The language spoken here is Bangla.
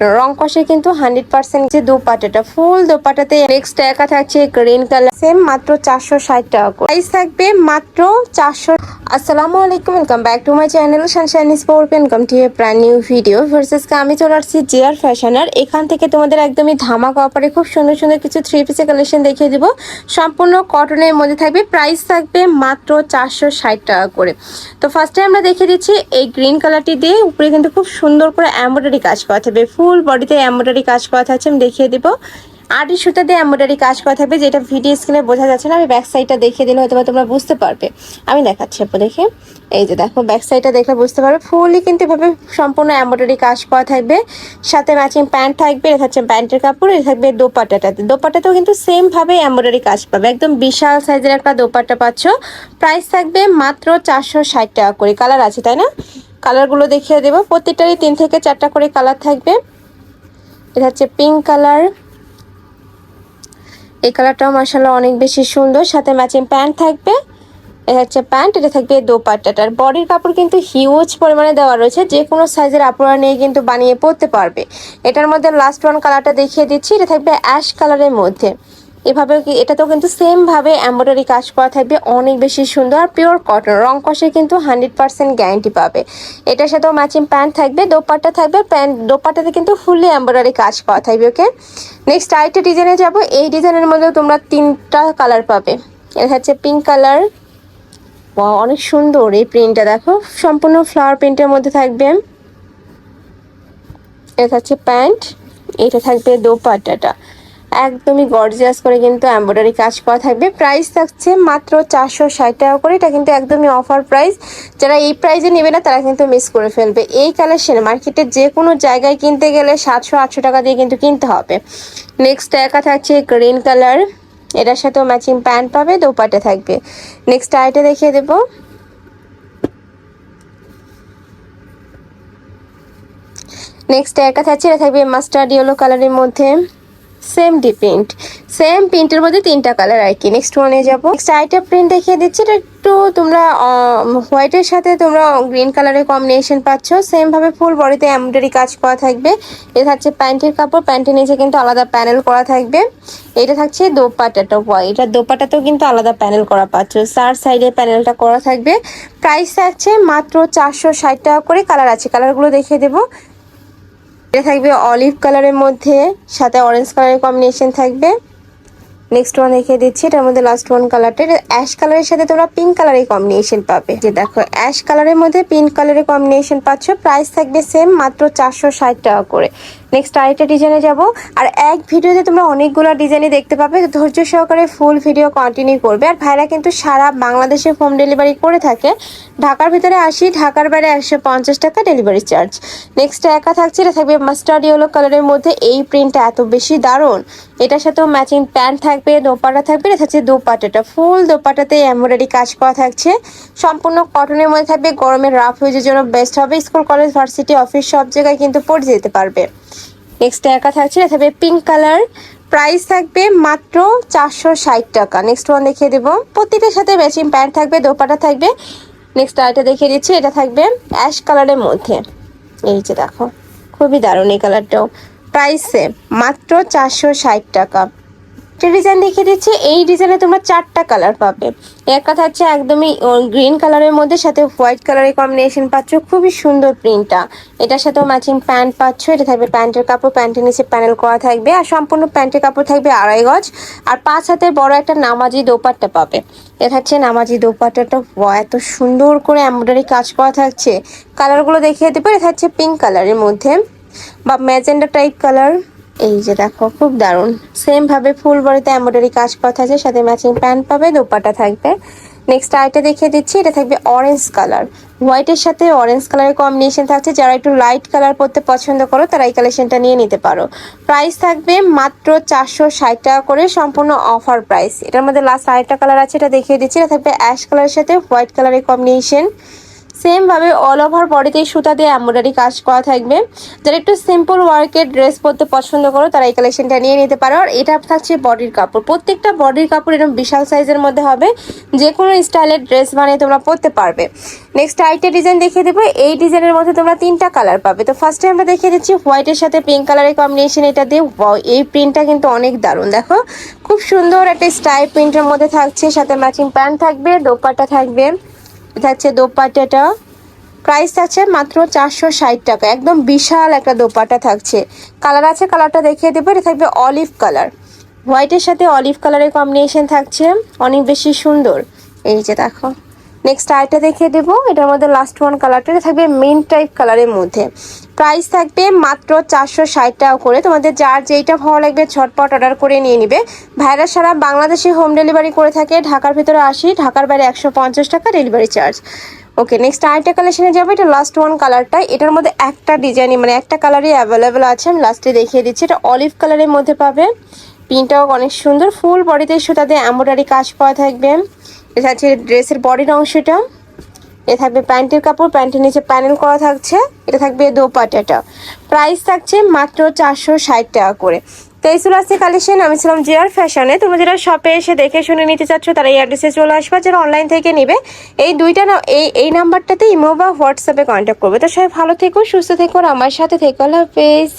রং কষে কিন্তু হান্ড্রেড পার্সেন্ট যে দোপাটাটা ফুল দোপাটাতে নেক্সট একা থাকছে গ্রিন কালার সেম মাত্র চারশো ষাট টাকা করে। প্রাইস থাকবে মাত্র চারশো আসসালামু আলাইকুম welcome back to my channel sunshine sport welcome to a new video ভার্সেসকে আমি চলে আসছি জিয়ার ফ্যাশনার এখান থেকে তোমাদের একদমই ধামাকা অফারে খুব সুন্দর সুন্দর কিছু থ্রি পিসের কালেকশন দেখিয়ে দিব। সম্পূর্ণ কটনের মধ্যে থাকবে প্রাইস থাকবে মাত্র চারশো ষাট টাকা করে। তো ফার্স্টে আমরা দেখিয়ে দিচ্ছি এই গ্রিন কালারটি দিয়ে, উপরে কিন্তু খুব সুন্দর করে এমব্রয়ডারি কাজ করা থাকবে ফুল বডিতে এমব্রয়ডারি কাজ করা থাকছে আমি দেখিয়ে দিব। আটি সুতা দিয়ে এমব্রয়ডারি কাজ করা থাকবে যেটা ভিডিও স্ক্রিনে বোঝা যাচ্ছে না, আমি ব্যাক সাইডটা দেখিয়ে দিলে হয়তো তোমরা বুঝতে পারবে। আমি দেখাচ্ছি আপু, দেখে। এই যে দেখো ব্যাক সাইডটা দেখলে বুঝতে পারবে। ফুলই কিন্তু এভাবে সম্পূর্ণ এমব্রয়ডারি কাজ করা থাকবে। সাথে ম্যাচিং প্যান্ট থাকবে, এটা হচ্ছে প্যান্টের কাপড়, এটা থাকবে দোপাট্টাটাতে দোপাট্টাতেও কিন্তু সেম ভাবে এমব্রয়ডারি কাজ পাবে। একদম বিশাল সাইজের একটা দোপাট্টা পাচ্ছ। প্রাইস থাকবে মাত্র চারশো ষাট টাকা করে। কালার আছে, তাই না? কালারগুলো দেখিয়ে দেবো। প্রত্যেকটারই তিন থেকে চারটা করে কালার থাকবে। এটা হচ্ছে পিঙ্ক কালার এই কালারটাও মার্শাল্লাহ অনেক বেশি সুন্দর, সাথে ম্যাচিং প্যান্ট থাকবে। এটা হচ্ছে প্যান্ট এটা থাকবে দোপাট্টাটার বডির কাপড় কিন্তু হিউজ পরিমাণে দেওয়া রয়েছে, যে কোনো সাইজের আপুরা নিয়ে কিন্তু বানিয়ে পরতে পারবে। এটার মধ্যে লাস্ট ওয়ান কালারটা দেখিয়ে দিচ্ছি, এটা থাকবে অ্যাশ কালারের মধ্যে। এভাবে এটাতেও কিন্তু সেম ভাবে এমব্রয়ডারি কাজ করা থাকবে, অনেক বেশি সুন্দর আর পিওর কটন রং কষে কিন্তু হান্ড্রেড পার্সেন্ট গ্যারান্টি পাবে। এটার সাথেও ম্যাচিং প্যান্ট থাকবে, দোপাট্টা থাকবে প্যান্ট দোপাট্টাতে কিন্তু ফুললি এমব্রয়ডারি কাজ করা থাকবে ওকে নেক্সট আরেকটা ডিজাইনে যাব, এই ডিজাইনের মধ্যেও তোমরা তিনটা কালার পাবে। এটা হচ্ছে পিঙ্ক কালার অনেক সুন্দর এই প্রিন্টটা দেখো, সম্পূর্ণ ফ্লাওয়ার প্রিন্টের মধ্যে থাকবে। এটা হচ্ছে প্যান্ট এটা থাকবে দোপাট্টাটা। একদমই গর্জিয়াস করে কিন্তু এমব্রয়ডারি কাজ করা থাকবে। প্রাইস থাকছে মাত্র চারশো ষাট টাকা করে। এটা কিন্তু একদমই অফার প্রাইস যারা এই প্রাইসে নেবে না, তারা কিন্তু মিস করে ফেলবে। এই কালেকশন মার্কেটে যে কোনো জায়গায় কিনতে গেলে সাতশো আটশো টাকা দিয়ে কিন্তু কিনতে হবে। নেক্সট একা থাকছে গ্রিন কালার এটার সাথেও ম্যাচিং প্যান্ট পাবে, দোপাটে থাকবে। নেক্সট আইটা দেখিয়ে দেবো। নেক্সট একা থাকছে, এটা থাকবে মাস্টার্ড ইয়েলো কালারের মধ্যে। সেম ডি প্রিন্ট সেম প্রিন্টের মধ্যে তিনটা কালার আর কি। নেক্সট ওয়ানে যাব। নেক্সট আইটা প্রিন্ট দেখিয়ে দিচ্ছি। এটা একটু তোমরা হোয়াইটের সাথে তোমরা গ্রিন কালারের কম্বিনেশন পাচ্ছ। সেম ভাবে ফুল বডিতে এমব্রয়ডারি কাজ করা থাকবে। এটা থাকছে প্যান্টের কাপড়। প্যান্টের নিচে কিন্তু আলাদা প্যানেল করা থাকবে। এটা থাকছে দোপাটাটা হোয়াইট এটা দোপাটাতেও কিন্তু আলাদা প্যানেল করা পাচ্ছ। চার সাইডে প্যানেলটা করা থাকবে। প্রাইস থাকছে মাত্র চারশো ষাট টাকা করে। কালার আছে। কালারগুলো দেখিয়ে দেবো। এটা থাকবে অলিভ কালারের মধ্যে, সাথে অরেঞ্জ কালারের কম্বিনেশন থাকবে। নেক্সট ওয়ান দেখিয়ে দিচ্ছি, এটার মধ্যে লাস্ট ওয়ান কালারটা এটা অ্যাশ কালারের সাথে তোমরা পিঙ্ক কালারের কম্বিনেশন পাবে। যে দেখো অ্যাশ কালারের মধ্যে পিঙ্ক কালারের কম্বিনেশন পাচ্ছ প্রাইস থাকবে সেম মাত্র চারশো ষাট টাকা করে। নেক্সট আরেকটা ডিজাইনে যাব। আর এক ভিডিওতে তোমরা অনেকগুলো ডিজাইনই দেখতে পাবে, তো ধৈর্য সহকারে ফুল ভিডিও কন্টিনিউ করবে। আর ভাইরা কিন্তু সারা বাংলাদেশে হোম ডেলিভারি করে থাকে। ঢাকার ভিতরে আসি, ঢাকার বাইরে একশো পঞ্চাশ টাকা ডেলিভারি চার্জ নেক্সট একা থাকছে, এটা থাকবে মাস্টার্ড ইয়েলো কালারের মধ্যে। এই প্রিন্টটা এত বেশি দারুণ। এটার সাথেও ম্যাচিং প্যান্ট থাকবে, দোপাটা থাকবে, এটা থাকছে দোপাটাটা। ফুল দোপাটাতে এমব্রয়ডারি কাজ করা থাকছে। সম্পূর্ণ কটনের মধ্যে থাকবে, গরমের রাফ ইউজের জন্য বেস্ট হবে। স্কুল কলেজ ভার্সিটি অফিস সব জায়গায় কিন্তু পড়ে যেতে পারবে। নেক্সট একা থাকছে, এটা থাকবে পিঙ্ক কালার প্রাইস থাকবে মাত্র চারশো ষাট টাকা। নেক্সট ওয়ান দেখিয়ে দেবো। প্রতিটার সাথে ম্যাচিং প্যান্ট থাকবে, দোপাটা থাকবে। নেক্সট আরেকটা দেখিয়ে দিচ্ছি, এটা থাকবে অ্যাশ কালারের মধ্যে। এই যে দেখো, খুবই দারুণ এই কালারটাও প্রাইসে মাত্র চারশো ষাট টাকা। একটা ডিজাইন দেখিয়ে দিচ্ছি, এই ডিজাইনে তোমরা চারটা কালার পাবে। একটা থাকছে একদমই গ্রিন কালারের মধ্যে, সাথে হোয়াইট কালারের কম্বিনেশন পাচ্ছ, খুবই সুন্দর প্রিন্টটা এটার সাথেও ম্যাচিং প্যান্ট পাচ্ছ, এটা থাকবে প্যান্টের কাপড় প্যান্টের নিচে প্যানেল করা থাকবে, আর সম্পূর্ণ প্যান্টের কাপড় থাকবে আড়াই গজ। আর পাঁচ হাতের বড় একটা নামাজি দোপাট্টা পাবে। এটা হচ্ছে নামাজি দোপাট্টাটা এত সুন্দর করে এমব্রয়ডারি কাজ করা থাকছে। কালারগুলো দেখিয়ে দেবো, এটা হচ্ছে পিঙ্ক কালারের মধ্যে। বা ম্যাজেন্ডা টাইপ কালার এই যে দেখো, খুব দারুণ। সেম ভাবে ফুল বডিতে এমব্রয়ডারি কাজ করা আছে, সাথে ম্যাচিং প্যান্ট পাবে দোপাটা থাকবে। নেক্সট আইটা দেখিয়ে দিচ্ছি, এটা থাকবে অরেঞ্জ কালার হোয়াইটের সাথে অরেঞ্জ কালারের কম্বিনেশন থাকছে, যারা একটু লাইট কালার পরতে পছন্দ করো, তারা এই কালেকশনটা নিয়ে নিতে পারো। প্রাইস থাকবে মাত্র চারশো ষাট টাকা করে, সম্পূর্ণ অফার প্রাইস এটার মধ্যে লাস্ট আরেকটা কালার আছে, এটা দেখিয়ে দিচ্ছি, এটা থাকবে অ্যাশ কালারের সাথে হোয়াইট কালারের কম্বিনেশন সেম ভাবে অল ওভার বডিতে সুতা দিয়ে এমব্রয়ডারি কাজ করা থাকবে। যারা একটু সিম্পল ওয়ার্কের ড্রেস পরতে পছন্দ করো, তারা এই কালেকশনটা নিয়ে নিতে পারো। আর এটা থাকছে বডির কাপড়। প্রত্যেকটা বডির কাপড় এরকম বিশাল সাইজের মধ্যে হবে। যে কোনো স্টাইলের ড্রেস বানিয়ে তোমরা পরতে পারবে। নেক্সট আইটা ডিজাইন দেখিয়ে দেবো। এই ডিজাইনের মধ্যে তোমরা তিনটা কালার পাবে। তো ফার্স্টে আমরা দেখিয়ে দিচ্ছি হোয়াইটের সাথে পিঙ্ক কালারের কম্বিনেশন এটা দিয়ে। এই প্রিন্টটা কিন্তু অনেক দারুণ। দেখো, খুব সুন্দর একটা স্টাইল প্রিন্টের মধ্যে থাকছে। সাথে ম্যাচিং প্যান্ট থাকবে, দোপাট্টা থাকবে। হচ্ছে দোপাট্টাটা প্রাইস আছে মাত্র চারশো ষাট টাকা। একদম বিশাল একটা দোপাট্টা থাকছে। কালার আছে কালারটা দেখিয়ে দেবো। এটা থাকবে অলিভ কালার হোয়াইটের সাথে অলিভ কালারের কম্বিনেশন থাকছে। অনেক বেশি সুন্দর। এই যে দেখো। নেক্সট আরেকটা দেখিয়ে দেবো। এটার মধ্যে লাস্ট ওয়ান কালারটা এটা থাকবে মেন টাইপ কালারের মধ্যে। প্রাইস থাকবে মাত্র চারশো ষাট টাকা করে। তোমাদের যার যেইটা ভালো লাগবে ঝটপট অর্ডার করে নিয়ে নিবে। ভাইরা সারা বাংলাদেশে হোম ডেলিভারি করে থাকে। ঢাকার ভিতরে আসি, ঢাকার বাইরে একশো পঞ্চাশ টাকা ডেলিভারি চার্জ ওকে নেক্সট আরেকটা কালেকশনে যাব। এটা লাস্ট ওয়ান কালারটা এটার মধ্যে একটা ডিজাইনই মানে একটা কালারই অ্যাভেলেবেল আছে। আমি লাস্টে দেখিয়ে দিচ্ছি। এটা অলিভ কালারের মধ্যে পাবে। প্রিন্টটাও অনেক সুন্দর। ফুল বডিতে সুতাতে এম্ব্রয়ডারি কাজ পাওয়া থাকবে। এটা হচ্ছে ড্রেসের বডির অংশটা। এ থাকবে প্যান্টের কাপড়, প্যান্টের নিচে প্যানেল করা থাকছে, এটা থাকবে দোপাটাটা প্রাইস থাকছে মাত্র চারশো ষাট টাকা করে। তো এই কালেকশন আমি ছিলাম জিয়ার ফ্যাশনে তোমরা যারা শপে এসে দেখে শুনে নিতে চাচ্ছ, তারা এই অ্যাড্রেসে চলে আসবে। যারা অনলাইন থেকে নিবে, এই দুইটা না, এই এই নাম্বারটাতে ইমো বা হোয়াটসঅ্যাপে কন্ট্যাক্ট করবে। তো সবাই ভালো থেকো, সুস্থ থেকো, আর আমার সাথে থেকো। আল্লাহ হাফেজ।